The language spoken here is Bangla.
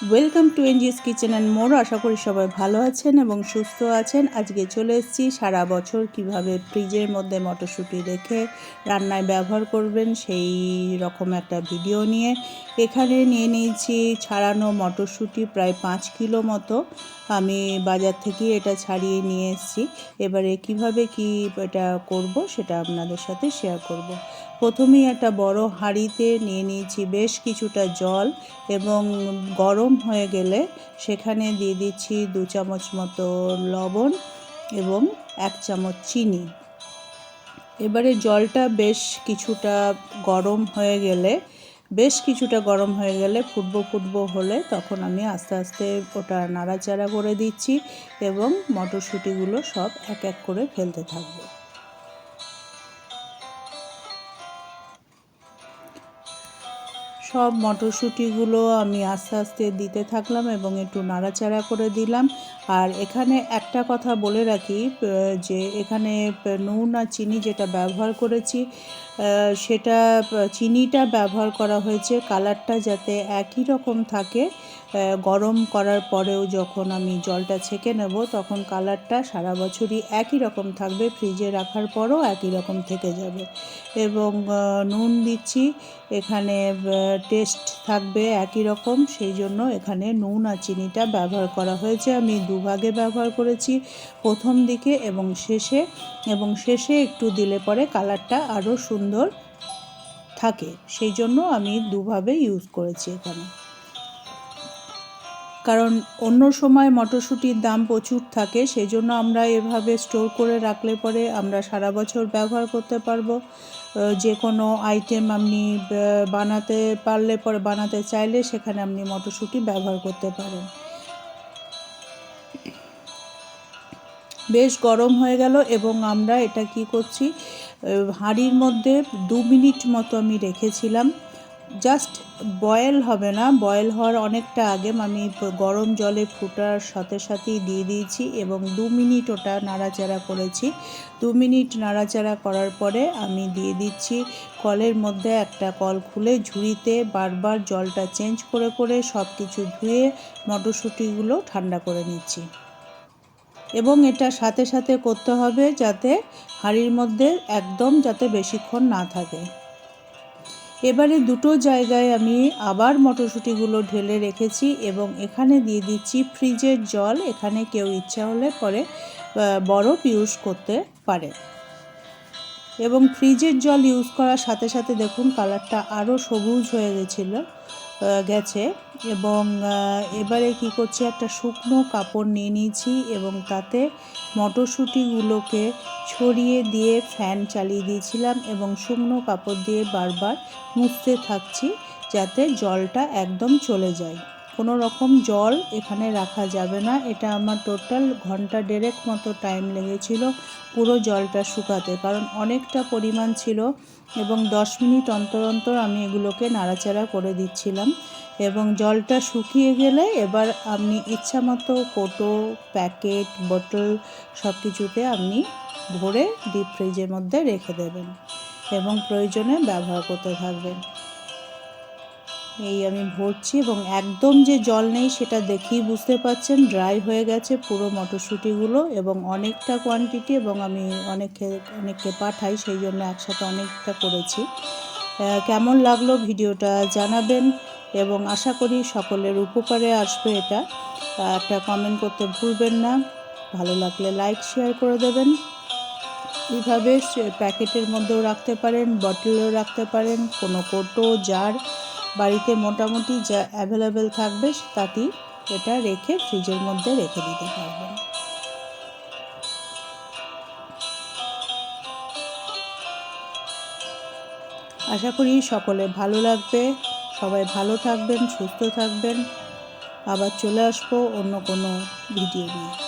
Welcome to NGS kitchen and more আশা করি সবাই ভালো আছেন এবং সুস্থ আছেন। আজকে চলে এসেছি সারা বছর কীভাবে ফ্রিজের মধ্যে মটরশুঁটি রেখে রান্নায় ব্যবহার করবেন সেই রকম একটা ভিডিও নিয়ে। এখানে নিয়ে নিয়েছি ছাড়ানো মটরশুঁটি প্রায় পাঁচ কিলো মতো। আমি বাজার থেকে এটা ছাড়িয়ে নিয়ে এসেছি। এবারে কীভাবে কি এটা করব সেটা আপনাদের সাথে শেয়ার করব। প্রথমেই একটা বড় হাঁড়িতে নিয়ে নিয়েছি বেশ কিছুটা জল এবং গরম হয়ে গেলে সেখানে দিয়ে দিচ্ছি দু চামচ মতো লবণ এবং এক চামচ চিনি। এবারে জলটা বেশ কিছুটা গরম হয়ে গেলে, বেশ কিছুটা গরম হয়ে গেলে ফুটবো ফুটবো হলে তখন আমি আস্তে আস্তে ওটা নাড়াচাড়া করে দিচ্ছি এবং মটরশুঁটিগুলো সব এক এক করে ফেলতে থাকব। সব মটরশুঁটিগুলো আমি আস্তে আস্তে দিতে থাকলাম এবং একটু নাড়াচাড়া করে দিলাম। আর এখানে একটা কথা বলে রাখি যে এখানে নুন আর চিনি যেটা ব্যবহার করেছি সেটা চিনিটা ব্যবহার করা হয়েছে। কালারটা যাতে একই রকম থাকে গরম করার পরেও যখন আমি জলটা ছেঁকে নেব, তখন কালারটা সারা বছরই একই রকম থাকবে, ফ্রিজে রাখার পরও একই রকম থেকে যাবে। এবং নুন দিচ্ছি, এখানে টেস্ট থাকবে একই রকম, সেই জন্য এখানে নুন আর চিনিটা ব্যবহার করা হয়েছে। আমি দুভাগে ব্যবহার করেছি, প্রথম দিকে এবং শেষে। এবং শেষে একটু দিলে পরে কালারটা আরও সুন্দর থাকে, সেই জন্য আমি দুভাবে ইউজ করেছি এখানে। কারণ অন্য সময় মটরশুঁটির দাম প্রচুর থাকে সেই জন্য আমরা এভাবে স্টোর করে রাখলে পরে আমরা সারা বছর ব্যবহার করতে পারব। যে কোনো আইটেম আপনি বানাতে পারলে পরে, বানাতে চাইলে সেখানে আপনি মটরশুঁটি ব্যবহার করতে পারেন। বেশ গরম হয়ে গেল এবং আমরা এটা কি করছি হাঁড়ির মধ্যে দু মিনিট মতো আমি রেখেছিলাম। জাস্ট বয়েল হবে না, বয়েল হওয়ার অনেকটা আগে আমি গরম জলে ফুটার সাথে সাথেই দিয়ে দিয়েছি এবং দু মিনিট ওটা নাড়াচাড়া করেছি। দু মিনিট নাড়াচাড়া করার পরে আমি দিয়ে দিচ্ছি কলের মধ্যে একটা কল খুলে ঝুড়িতে বারবার জলটা চেঞ্জ করে করে সব কিছু ধুয়ে মটরশুঁটিগুলো ঠান্ডা করে নিচ্ছি। এবং এটা সাথে সাথে করতে হবে যাতে হাঁড়ির মধ্যে একদম যাতে বেশিক্ষণ না থাকে। এবারে দুটো জায়গায় আমি আবার মটরশুঁটিগুলো ঢেলে রেখেছি এবং এখানে দিয়ে দিচ্ছি ফ্রিজের জল। এখানে কেউ ইচ্ছা হলে পরে বরফ ইউজ করতে পারে। এবং ফ্রিজের জল ইউজ করার সাথে সাথে দেখুন কালারটা আরও সবুজ হয়ে গেছিল গেছে। এবং এবারে কি করছি, একটা শুকনো কাপড় নিয়ে নিয়েছি এবং তাতে মটরশুঁটিগুলোকে ছড়িয়ে দিয়ে ফ্যান চালিয়ে দিয়েছিলাম এবং শুকনো কাপড় দিয়ে বারবার মুছতে থাকছি যাতে জলটা একদম চলে যায়। কোনো রকম জল এখানে রাখা যাবে না। এটা আমার টোটাল ঘণ্টা দেড়েক মতো টাইম লেগেছিল পুরো জলটা শুকাতে। কারণ অনেকটা পরিমাণ ছিল এবং দশ মিনিট অন্তর অন্তর আমি এগুলোকে নাড়াচাড়া করে দিচ্ছিলাম এবং জলটা শুকিয়ে গেলে এবার আপনি ইচ্ছা মতো কোটো, প্যাকেট বোতল সব কিছুতে আপনি ভরে ডিপ ফ্রিজের মধ্যে রেখে দেবেন এবং প্রয়োজনে ব্যবহার করতে থাকবেন। এই আমি ভরছি এবং একদম যে জল নেই সেটা দেখেই বুঝতে পাচ্ছেন ড্রাই হয়ে গেছে পুরো মটরশুঁটিগুলো এবং অনেকটা কোয়ান্টিটি এবং আমি অনেককে অনেককে পাঠাই, সেই জন্য একসাথে অনেকটা করেছি। কেমন লাগল ভিডিওটা জানাবেন এবং আশা করি সকলের উপকারে আসবে এটা। একটা কমেন্ট করতে ভুলবেন না। ভালো লাগলে লাইক শেয়ার করে দেবেন। এইভাবে প্যাকেটের মধ্যেও রাখতে পারেন, বটলেও রাখতে পারেন, কোনো কোটো, জার, বাড়িতে মোটামুটি যা অ্যাভেলেবেল থাকবে তাতেই এটা রেখে ফ্রিজের মধ্যে রেখে দিতে পারবেন। আশা করি সকলে ভালো লাগবে, সবাই ভালো থাকবেন, সুস্থ থাকবেন। আবার চলে আসব অন্য কোনো ভিডিও নিয়ে।